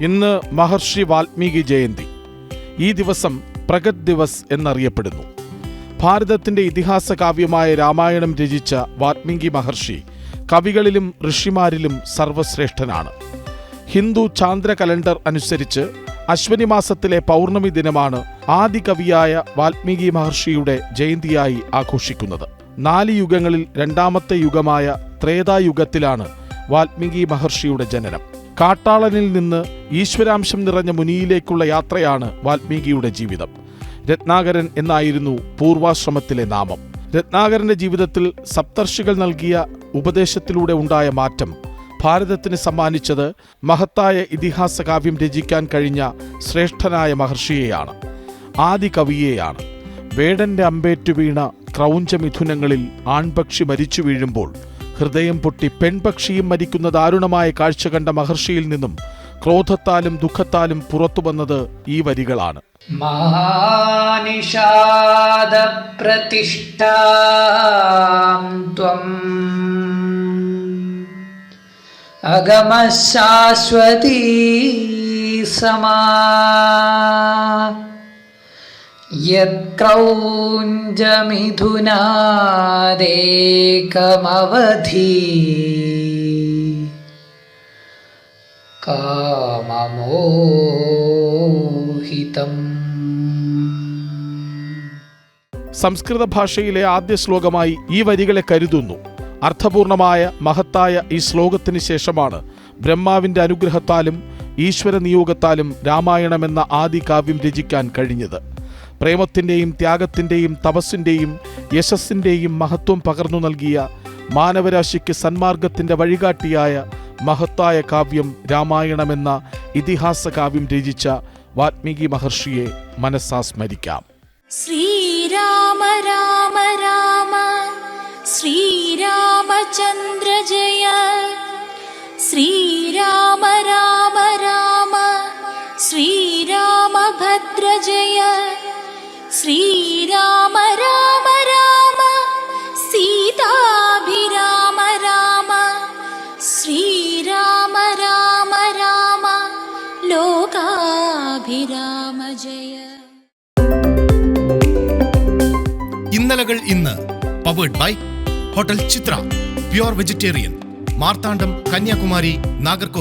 ഇന്ന് മഹർഷി വാൽമീകി ജയന്തി. ഈ ദിവസം പ്രഗത് ദിവസ് എന്നറിയപ്പെടുന്നു. ഭാരതത്തിന്റെ ഇതിഹാസ കാവ്യമായ രാമായണം രചിച്ച വാൽമീകി മഹർഷി കവികളിലും ഋഷിമാരിലും സർവശ്രേഷ്ഠനാണ് ഹിന്ദു ചാന്ദ്ര കലണ്ടർ അനുസരിച്ച് അശ്വനി മാസത്തിലെ പൗർണമി ദിനമാണ് ആദി കവിയായ വാൽമീകി മഹർഷിയുടെ ജയന്തിയായി ആഘോഷിക്കുന്നത്. നാല് യുഗങ്ങളിൽ രണ്ടാമത്തെ യുഗമായ ത്രേതായുഗത്തിലാണ് വാൽമീകി മഹർഷിയുടെ ജനനം. കാട്ടാളനിൽ നിന്ന് ഈശ്വരാംശം നിറഞ്ഞ മുനിയിലേക്കുള്ള യാത്രയാണ് വാൽമീകിയുടെ ജീവിതം. രത്നാകരൻ എന്നായിരുന്നു പൂർവാശ്രമത്തിലെ നാമം. രത്നാകരന്റെ ജീവിതത്തിൽ സപ്തർഷികൾ നൽകിയ ഉപദേശത്തിലൂടെ ഉണ്ടായ മാറ്റം ഭാരതത്തിന് സമ്മാനിച്ചത് മഹത്തായ ഇതിഹാസ കാവ്യം രചിക്കാൻ കഴിഞ്ഞ ശ്രേഷ്ഠനായ മഹർഷിയെയാണ്. ആദി കവിയെയാണ് വേടന്റെ അമ്പേറ്റു വീണ ക്രൗഞ്ചമിഥുനങ്ങളിൽ ആൺപക്ഷി മരിച്ചു വീഴുമ്പോൾ ഹൃദയം പൊട്ടി പെൺപക്ഷിയും മരിക്കുന്ന ദാരുണമായ കാഴ്ച കണ്ട മഹർഷിയിൽ നിന്നും ക്രോധത്താലും ദുഃഖത്താലും പുറത്തു വന്നത് ഈ വരികളാണ്. മഹാനിഷാദ അഗമശാശ്വതീ സമാ യക്രൗഞ്ചമിഥുനാദേകമവധി. കാമമോഹിതം. സംസ്കൃത ഭാഷയിലെ ആദ്യ ശ്ലോകമായി ഈ വരികളെ കരുതുന്നു. അർത്ഥപൂർണമായ മഹത്തായ ഈ ശ്ലോകത്തിന് ശേഷമാണ് ബ്രഹ്മാവിന്റെ അനുഗ്രഹത്താലും ഈശ്വര നിയോഗത്താലും രാമായണമെന്ന ആദി കാവ്യം രചിക്കാൻ കഴിഞ്ഞത്. പ്രേമത്തിന്റെയും ത്യാഗത്തിന്റെയും തപസ്സിന്റെയും യശസ്സിന്റെയും മഹത്വം പകർന്നു നൽകിയ മാനവരാശിക്ക് സന്മാർഗത്തിന്റെ വഴികാട്ടിയായ മഹത്തായ കാവ്യം രാമായണമെന്ന ഇതിഹാസ കാവ്യം രചിച്ച വാത്മീകി മഹർഷിയെ മനസ്സാ സ്മരിക്കാം. ശ്രീരാമ രാമ രാമ ശ്രീരാമചന്ദ്ര ജയ ശ്രീരാമ രാമ രാമ ശ്രീരാമഭദ്ര ജയ. ശ്രീരാമ രാമ രാമ സീതാഭിരാമ രാമ ശ്രീരാമ രാമ രാമ ലോകാഭിരാമ ജയ. ഇന്നലകൾ ഇന്ന് powered by hotel Chithra pure vegetarian Marthandam Kanyakumari Nagercoil.